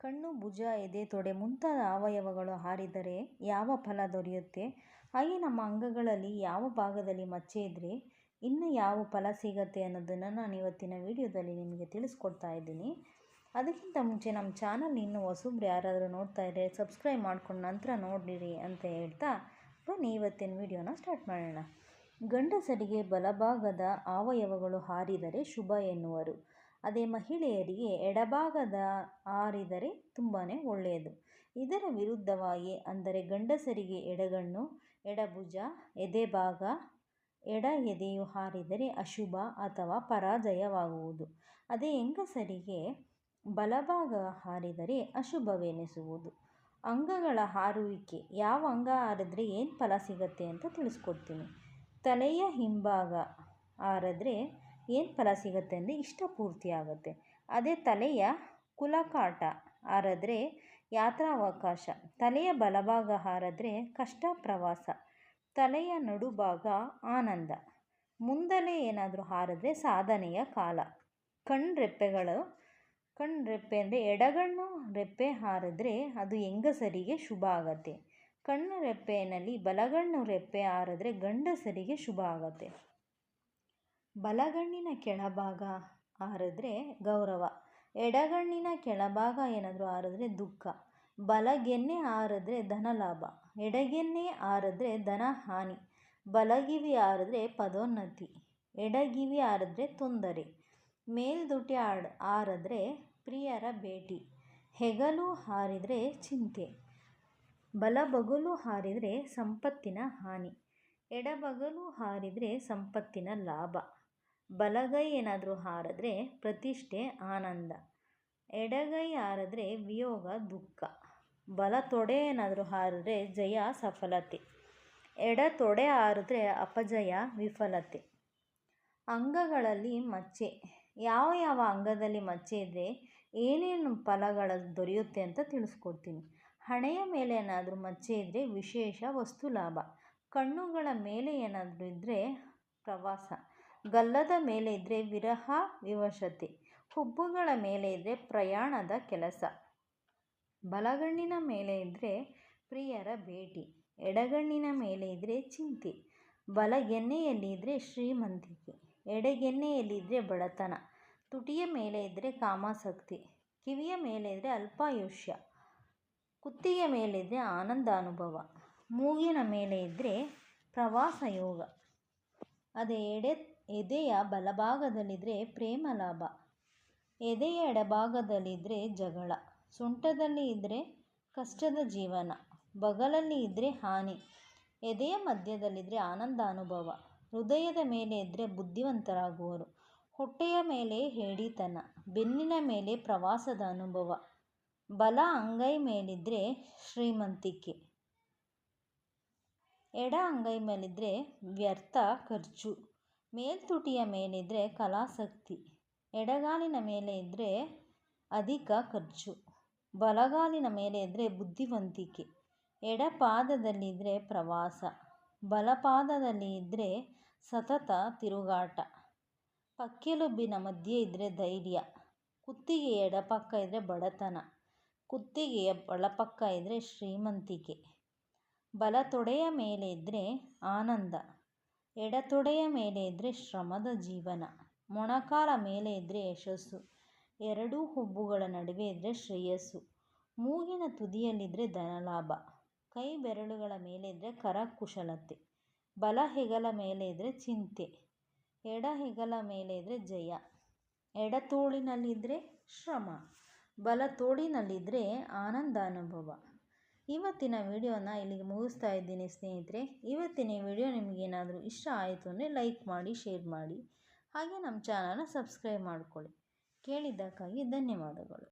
ಕಣ್ಣು ಭುಜ ಎದೆ ತೊಡೆ ಮುಂತಾದ ಅವಯವಗಳು ಹಾರಿದರೆ ಯಾವ ಫಲ ದೊರೆಯುತ್ತೆ? ಹಾಗೆ ನಮ್ಮ ಅಂಗಗಳಲ್ಲಿ ಯಾವ ಭಾಗದಲ್ಲಿ ಮಚ್ಚೆ ಇದ್ದರೆ ಇನ್ನು ಯಾವ ಫಲ ಸಿಗತ್ತೆ ಅನ್ನೋದನ್ನು ನಾನು ಇವತ್ತಿನ ವಿಡಿಯೋದಲ್ಲಿ ನಿಮಗೆ ತಿಳಿಸ್ಕೊಡ್ತಾ ಇದ್ದೀನಿ. ಅದಕ್ಕಿಂತ ಮುಂಚೆ ನಮ್ಮ ಚಾನಲ್ ಇನ್ನೂ ಹೊಸಬ್ರು ಯಾರಾದರೂ ನೋಡ್ತಾ ಇದ್ದರೆ ಸಬ್ಸ್ಕ್ರೈಬ್ ಮಾಡ್ಕೊಂಡು ನಂತರ ನೋಡಿರಿ ಅಂತ ಹೇಳ್ತಾ ಬನ್ನಿ, ಇವತ್ತಿನ ವಿಡಿಯೋನ ಸ್ಟಾರ್ಟ್ ಮಾಡೋಣ. ಗಂಡಸರಿಗೆ ಬಲಭಾಗದ ಅವಯವಗಳು ಹಾರಿದರೆ ಶುಭ ಎನ್ನುವರು. ಅದೇ ಮಹಿಳೆಯರಿಗೆ ಎಡಭಾಗದ ಹಾರಿದರೆ ತುಂಬಾ ಒಳ್ಳೆಯದು. ಇದರ ವಿರುದ್ಧವಾಗಿ ಅಂದರೆ ಗಂಡಸರಿಗೆ ಎಡಗಣ್ಣು, ಎಡಭುಜ, ಎದೆಭಾಗ, ಎಡ ಎದೆಯು ಹಾರಿದರೆ ಅಶುಭ ಅಥವಾ ಪರಾಜಯವಾಗುವುದು. ಅದೇ ಹೆಂಗಸರಿಗೆ ಬಲಭಾಗ ಹಾರಿದರೆ ಅಶುಭವೆನಿಸುವುದು. ಅಂಗಗಳ ಹಾರುವಿಕೆ, ಯಾವ ಅಂಗ ಹಾರಿದರೆ ಏನು ಫಲ ಸಿಗತ್ತೆ ಅಂತ ತಿಳಿಸ್ಕೊಡ್ತೀನಿ. ತಲೆಯ ಹಿಂಭಾಗ ಹಾರಿದ್ರೆ ಏನು ಫಲ ಸಿಗುತ್ತೆ ಅಂದರೆ ಇಷ್ಟಪೂರ್ತಿ ಆಗುತ್ತೆ. ಅದೇ ತಲೆಯ ಕುಲಕಾಟ ಹಾರಿದ್ರೆ ಯಾತ್ರಾವಕಾಶ. ತಲೆಯ ಬಲಭಾಗ ಹಾರಿದ್ರೆ ಕಷ್ಟ ಪ್ರವಾಸ. ತಲೆಯ ನಡುಭಾಗ ಆನಂದ. ಮುಂದಲೇ ಏನಾದರೂ ಹಾರಿದ್ರೆ ಸಾಧನೆಯ ಕಾಲ. ಕಣ್ರೆಪ್ಪೆಗಳು, ಕಣ್ರೆಪ್ಪೆ ಅಂದರೆ ಎಡಗಣ್ಣು ರೆಪ್ಪೆ ಹಾರಿದ್ರೆ ಅದು ಹೆಂಗಸರಿಗೆ ಶುಭ ಆಗತ್ತೆ. ಕಣ್ಣು ರೆಪ್ಪೆಯಲ್ಲಿ ಬಲಗಣ್ಣು ರೆಪ್ಪೆ ಹಾರಿದ್ರೆ ಗಂಡಸರಿಗೆ ಶುಭ ಆಗತ್ತೆ. ಬಲಗಣ್ಣಿನ ಕೆಳಭಾಗ ಆರಿದ್ರೆ ಗೌರವ, ಎಡಗಣ್ಣಿನ ಕೆಳಭಾಗ ಏನಾದರೂ ಹಾರಿದ್ರೆ ದುಃಖ, ಬಲಗೆನ್ನೆ ಹಾರಿದ್ರೆ ಧನಲಾಭ, ಎಡಗೆನ್ನೆ ಆರಿದ್ರೆ ಧನ ಹಾನಿ ಬಲಗಿವಿ ಆರಿದ್ರೆ ಪದೋನ್ನತಿ, ಎಡಗಿವಿ ಆರಿದ್ರೆ ತೊಂದರೆ ಮೇಲ್ದುಟಿ ಆಡ್ ಹಾರಿದ್ರೆ ಪ್ರಿಯರ ಭೇಟಿ, ಹೆಗಲು ಹಾರಿದರೆ ಚಿಂತೆ, ಬಲಬಗಲು ಹಾರಿದರೆ ಸಂಪತ್ತಿನ ಹಾನಿ, ಎಡಬಗಲು ಹಾರಿದರೆ ಸಂಪತ್ತಿನ ಲಾಭ. ಬಲಗೈ ಏನಾದರೂ ಹಾರಿದ್ರೆ ಪ್ರತಿಷ್ಠೆ ಆನಂದ. ಎಡಗೈ ಹಾರಿದ್ರೆ ವಿಯೋಗ, ದುಃಖ. ಬಲ ತೊಡೆ ಏನಾದರೂ ಹಾರಿದ್ರೆ ಜಯ, ಸಫಲತೆ. ಎಡ ತೊಡೆ ಹಾರಿದ್ರೆ ಅಪಜಯ, ವಿಫಲತೆ. ಅಂಗಗಳಲ್ಲಿ ಮಚ್ಚೆ. ಯಾವ ಯಾವ ಅಂಗದಲ್ಲಿ ಮಚ್ಚೆ ಇದ್ದರೆ ಏನೇನು ಫಲಗಳು ದೊರೆಯುತ್ತೆ ಅಂತ ತಿಳಿಸ್ಕೊಡ್ತೀನಿ. ಹಣೆಯ ಮೇಲೆ ಏನಾದರೂ ಮಚ್ಚೆ ಇದ್ದರೆ ವಿಶೇಷ ವಸ್ತು ಲಾಭ. ಕಣ್ಣುಗಳ ಮೇಲೆ ಏನಾದರೂ ಇದ್ದರೆ ಪ್ರವಾಸ. ಗಲ್ಲದ ಮೇಲೆ ಇದ್ದರೆ ವಿರಹ ವಿವಶತೆ, ಹುಬ್ಬುಗಳ ಮೇಲೆ ಇದ್ದರೆ ಪ್ರಯಾಣದ ಕೆಲಸ. ಬಲಗಣ್ಣಿನ ಮೇಲೆ ಇದ್ದರೆ ಪ್ರಿಯರ ಭೇಟಿ, ಎಡಗಣ್ಣಿನ ಮೇಲೆ ಇದ್ದರೆ ಚಿಂತೆ, ಬಲಗೆನ್ನೆಯಲ್ಲಿ ಇದ್ದರೆ ಶ್ರೀಮಂತಿಕೆ ಎಡಗೆನ್ನೆಯಲ್ಲಿದ್ದರೆ ಬಡತನ, ತುಟಿಯ ಮೇಲೆ ಇದ್ದರೆ ಕಾಮಾಸಕ್ತಿ ಕಿವಿಯ ಮೇಲೆ ಇದ್ದರೆ ಅಲ್ಪಾಯುಷ್ಯ, ಕುತ್ತಿಗೆ ಮೇಲಿದ್ದರೆ ಆನಂದ ಅನುಭವ, ಮೂಗಿನ ಮೇಲೆ ಇದ್ದರೆ ಪ್ರವಾಸ ಯೋಗ. ಅದೇ ಎಡೆ ಎದೆಯ ಬಲಭಾಗದಲ್ಲಿದ್ದರೆ ಪ್ರೇಮ ಲಾಭ, ಎದೆಯ ಎಡಭಾಗದಲ್ಲಿದ್ದರೆ ಜಗಳ, ಸೊಂಟದಲ್ಲಿ ಇದ್ದರೆ ಕಷ್ಟದ ಜೀವನ, ಬಗಲಲ್ಲಿ ಇದ್ದರೆ ಹಾನಿ, ಎದೆಯ ಮಧ್ಯದಲ್ಲಿದ್ದರೆ ಆನಂದ ಅನುಭವ, ಹೃದಯದ ಮೇಲೆ ಇದ್ದರೆ ಬುದ್ಧಿವಂತರಾಗುವರು, ಹೊಟ್ಟೆಯ ಮೇಲೆ ಹೇಡಿತನ, ಬೆನ್ನಿನ ಮೇಲೆ ಪ್ರವಾಸದ ಅನುಭವ, ಬಲ ಅಂಗೈ ಮೇಲಿದ್ದರೆ ಶ್ರೀಮಂತಿಕೆ, ಎಡ ಅಂಗೈ ಮೇಲಿದ್ದರೆ ವ್ಯರ್ಥ ಖರ್ಚು. ಮೇಲ್ತುಟಿಯ ಮೇಲಿದ್ದರೆ ಕಲಾಸಕ್ತಿ, ಎಡಗಾಲಿನ ಮೇಲೆ ಇದ್ದರೆ ಅಧಿಕ ಖರ್ಚು, ಬಲಗಾಲಿನ ಮೇಲೆ ಇದ್ದರೆ ಬುದ್ಧಿವಂತಿಕೆ ಎಡಪಾದದಲ್ಲಿದ್ದರೆ ಪ್ರವಾಸ ಬಲಪಾದದಲ್ಲಿ ಇದ್ದರೆ ಸತತ ತಿರುಗಾಟ ಪಕ್ಕೆಲುಬ್ಬಿನ ಮಧ್ಯೆ ಇದ್ದರೆ ಧೈರ್ಯ ಕುತ್ತಿಗೆ ಎಡಪಕ್ಕ ಇದ್ದರೆ ಬಡತನ, ಕುತ್ತಿಗೆಯ ಬಲಪಕ್ಕ ಇದ್ದರೆ ಶ್ರೀಮಂತಿಕೆ ಬಲ ತೊಡೆಯ ಮೇಲೆ ಇದ್ದರೆ ಆನಂದ. ಎಡತೊಡೆಯ ಮೇಲೆ ಇದ್ದರೆ ಶ್ರಮದ ಜೀವನ, ಮೊಣಕಾಲ ಮೇಲೆ ಇದ್ದರೆ ಯಶಸ್ಸು, ಎರಡೂ ಹುಬ್ಬುಗಳ ನಡುವೆ ಇದ್ದರೆ ಶ್ರೇಯಸ್ಸು, ಮೂಗಿನ ತುದಿಯಲ್ಲಿದ್ದರೆ ಧನಲಾಭ, ಕೈ ಬೆರಳುಗಳ ಮೇಲೆ ಇದ್ದರೆ ಕರಕುಶಲತೆ, ಬಲ ಹೆಗಲ ಮೇಲೆ ಇದ್ದರೆ ಚಿಂತೆ, ಎಡ ಹೆಗಲ ಮೇಲೆ ಇದ್ದರೆ ಜಯ ಎಡತೋಳಿನಲ್ಲಿದ್ದರೆ ಶ್ರಮ ಬಲ ತೋಳಿನಲ್ಲಿದ್ದರೆ ಆನಂದ ಅನುಭವ ಇವತ್ತಿನ ವಿಡಿಯೋನ ಇಲ್ಲಿಗೆ ಮುಗಿಸ್ತಾ ಇದ್ದೀನಿ ಸ್ನೇಹಿತರೆ. ಇವತ್ತಿನ ವಿಡಿಯೋ ನಿಮಗೇನಾದರೂ ಇಷ್ಟ ಆಯಿತು ಅಂದರೆ ಲೈಕ್ ಮಾಡಿ, ಶೇರ್ ಮಾಡಿ. ಹಾಗೆ ನಮ್ಮ ಚಾನಲ್ನ ಸಬ್ಸ್ಕ್ರೈಬ್ ಮಾಡಿಕೊಳ್ಳಿ. ಕೇಳಿದ್ದಕ್ಕಾಗಿ ಧನ್ಯವಾದಗಳು.